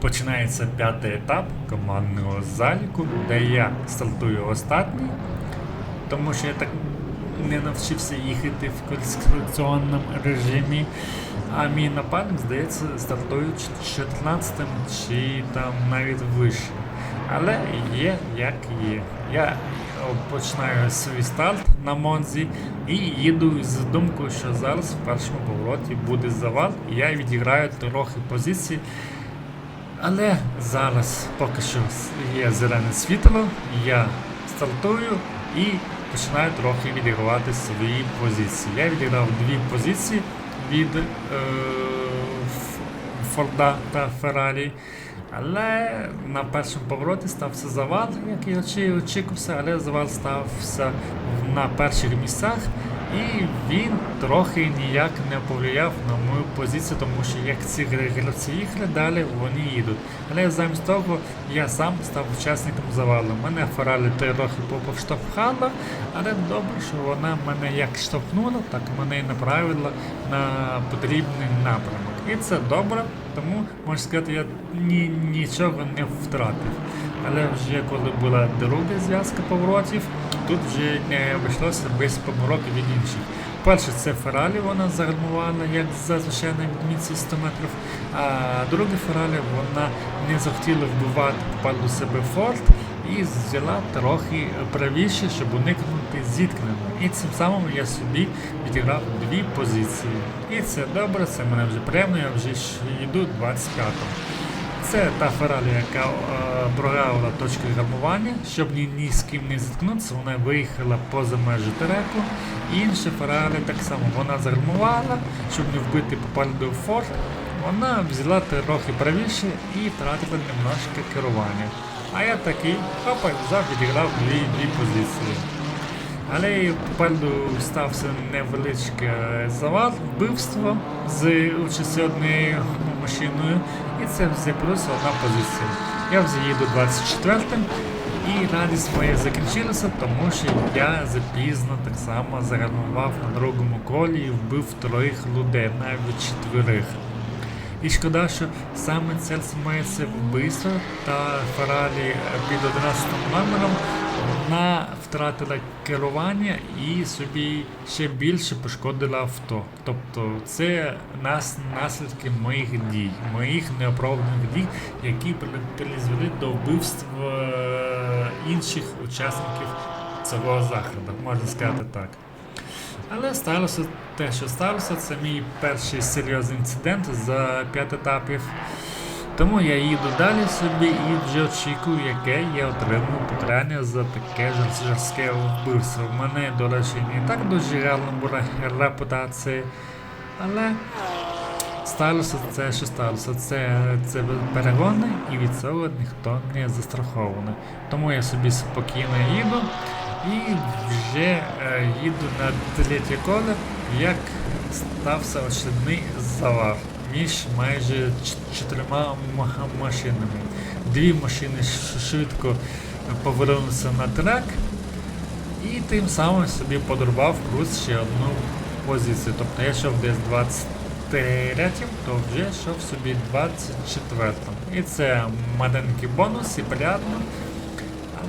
починається п'ятий етап командного заліку, де я стартую останній, тому що я так не навчився їхати в конструкційному режимі. А мій напарник, здається, стартує 14 чи там навіть вище. Але є як є. Я починаю свій старт на Монзі і їду з думкою, що зараз в першому повороті буде завал, і я відіграю трохи позиції. Але зараз поки що є зелене світло, я стартую і починаю трохи відігравати свої позиції. Я відіграв дві позиції від е, Форда та Феррарі. Але на першому повороті стався завал, як очі- очікувався, але завал стався на перших місцях, і він трохи ніяк не повлияв на мою позицію, тому що як ці гра- гравці далі, вони їдуть. Але замість того я сам став учасником завалу. Мене Феррарі трохи поштовхала, але добре, що вона мене як штовхнула, так мене і направила на потрібний напрямок. І це добре, тому можна сказати, я ні, нічого не втратив. Але вже коли була друга зв'язка поворотів, тут вже не обійшлося без помилок від інших. Перше, це Ферралі, вона загальмувала, як зазвичай на відмінці 100 метрів, а друге Ферралі вона не захотіла вбивати попаду себе форт і взяла трохи правіше, щоб уникнути зіткнення. І цим самим я собі відіграв дві позиції. І це добре, це мене вже приємно, я вже йду 25-го. Це та Феррарі, яка е, програвила точки гальмування, щоб ні, ні з ким не зіткнутися, вона виїхала поза межі треку. Інша Феррарі так само вона загальмувала, щоб не вбити попереду форт. Вона взяла трохи правіше і втратила немножко керування. А я такий, хопа, взяв, відіграв дві, дві позиції. Але попереду стався невеличке завал, вбивство з участі однією машиною, і це все одна позиція. Я вже їду 24-м, і радість моя закінчилася, тому що я запізно так само загальмував на другому колі і вбив троїх людей, навіть четверих. І шкода, що саме це це вбивство та Феррарі під 11 номером вона втратила керування і собі ще більше пошкодила авто. Тобто це нас, наслідки моїх дій, моїх неоправданих дій, які призвели до вбивств е, інших учасників цього заходу, можна сказати так. Але сталося те, що сталося, це мій перший серйозний інцидент за 5 етапів. Тому я їду далі собі і вже очікую, яке я отримую покарання за таке жорстке вбивство. В мене, до речі, не так дуже гарна була репутація, але сталося це, що сталося. Це, це перегони, і від цього ніхто не застрахований. Тому я собі спокійно їду і вже е, їду на третє коло, як стався очередний завар між майже чотирма машинами. Дві машини швидко повернулися на трек, і тим самим собі подарував плюс ще одну позицію. Тобто я йшов десь 23-м, то вже йшов собі 24-м. І це маленький бонус і приємно.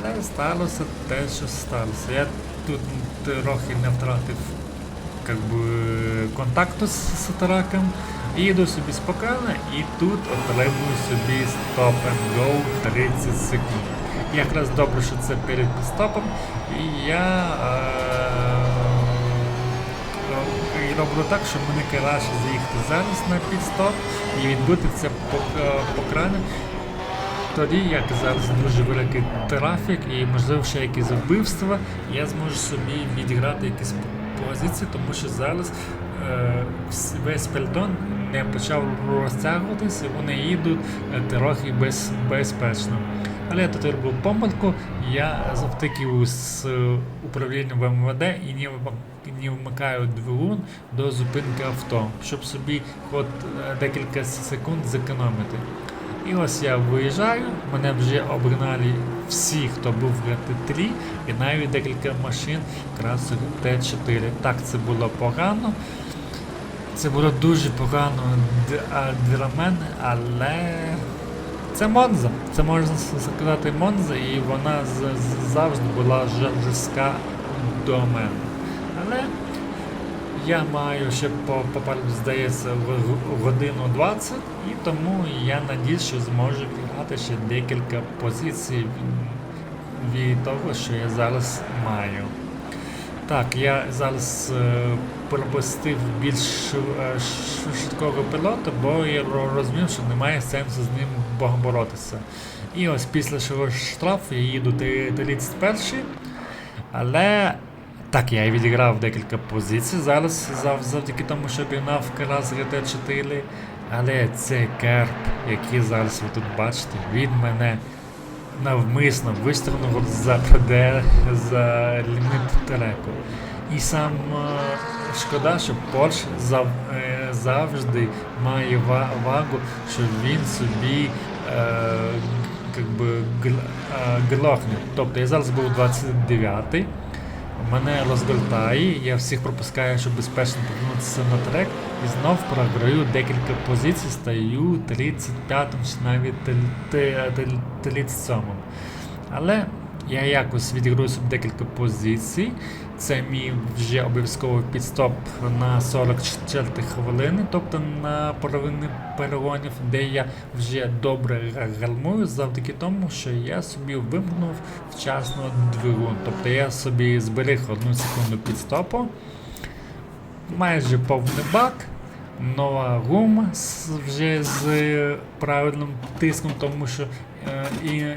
Але сталося те, що сталося. Я тут трохи не втратив как би, контакту з. І йду собі спокійно, і тут отримую собі стоп and go 30 секунд. Якраз добре, що це перед стопом. І я е, роблю так, щоб мені краще заїхати зараз на підстоп і відбити це по, е, по крану. Тоді, як зараз дуже великий трафік і можливо ще якісь вбивства, я зможу собі відіграти якісь позиції, тому що зараз е, весь пельтон не почав розтягуватися, вони їдуть е, трохи без, безпечно. Але я тут робив помилку, я завтиків з управлінням ВМВД і не не вмикаю двигун до зупинки авто, щоб собі от е, декілька секунд зекономити. І ось я виїжджаю, мене вже обігнали всі, хто був в ГТ3, і навіть декілька машин якраз Т4. Так, це було погано. Це було дуже погано для мене, але Це Монза. Це можна сказати Монза, і вона завжди була жорстка до мене. Але я маю ще по, по здається, годину 20, і тому я надіюсь, що зможу підгати ще декілька позицій від, того, що я зараз маю. Так, я зараз е, пропустив більш е, швидкого пілота, бо я розумів, що немає сенсу з ним бо- боротися. І ось після штрафу я їду 31 але так, я відіграв декілька позицій зараз зав- завдяки тому, що обігнав Карас ГТ4. Але цей керп, який зараз ви тут бачите, він мене навмисно вистрілив за ПД за ліміт треку. І сам е, шкода, що Porsche зав, е, завжди має ва- вагу, що він собі е, как би, е, глохне. Тобто я зараз був 29-й, мене розгортає, я всіх пропускаю, щоб безпечно повернутися на трек, і знов програю декілька позицій, стаю 35-м чи навіть тел- те- 37-м. Але я якось відіграю собі декілька позицій. Це мій вже обов'язковий підстоп на 44 хвилини, тобто на половині перегонів, де я вже добре гальмую завдяки тому, що я собі вимкнув вчасно двигун. Тобто я собі зберіг одну секунду підстопу, майже повний бак, нова гума вже з правильним тиском, тому що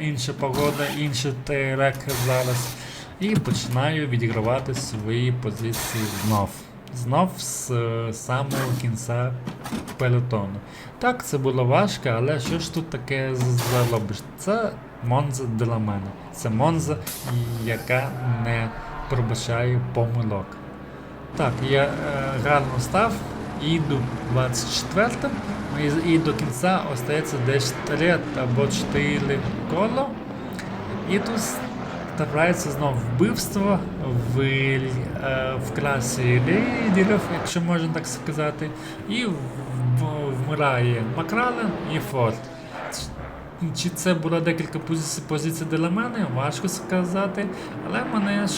інша погода, інший трек зараз. І починаю відігравати свої позиції знов. Знов з е, самого кінця пелотону. Так, це було важко, але що ж тут таке заробиш? Це Монза для мене. Це Монза, яка не пробачає помилок. Так, я е, гарно став, їду 24-м, і, і до кінця остається десь 3 або 4 коло. І тут трапляється знову вбивство в, е, в класі лідерів, якщо можна так сказати, і вмирає Макрален і Форд. Чи це було декілька позицій, позицій для мене, важко сказати, але мене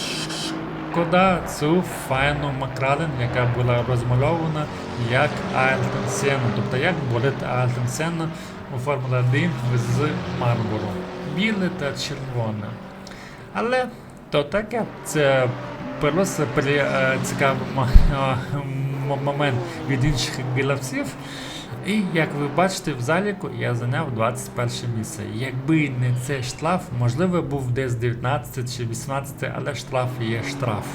шкода цю файну Макраден, яка була розмальована як Айлтон Сена, тобто як болит Айлтон Сена у Формулі 1 з Марбору. Біле та червоне. Але то таке, це просто при- момент від інших гравців. І як ви бачите, в заліку я зайняв 21 місце. Якби не цей штраф, можливо, був десь 19 чи 18, але штраф є штраф.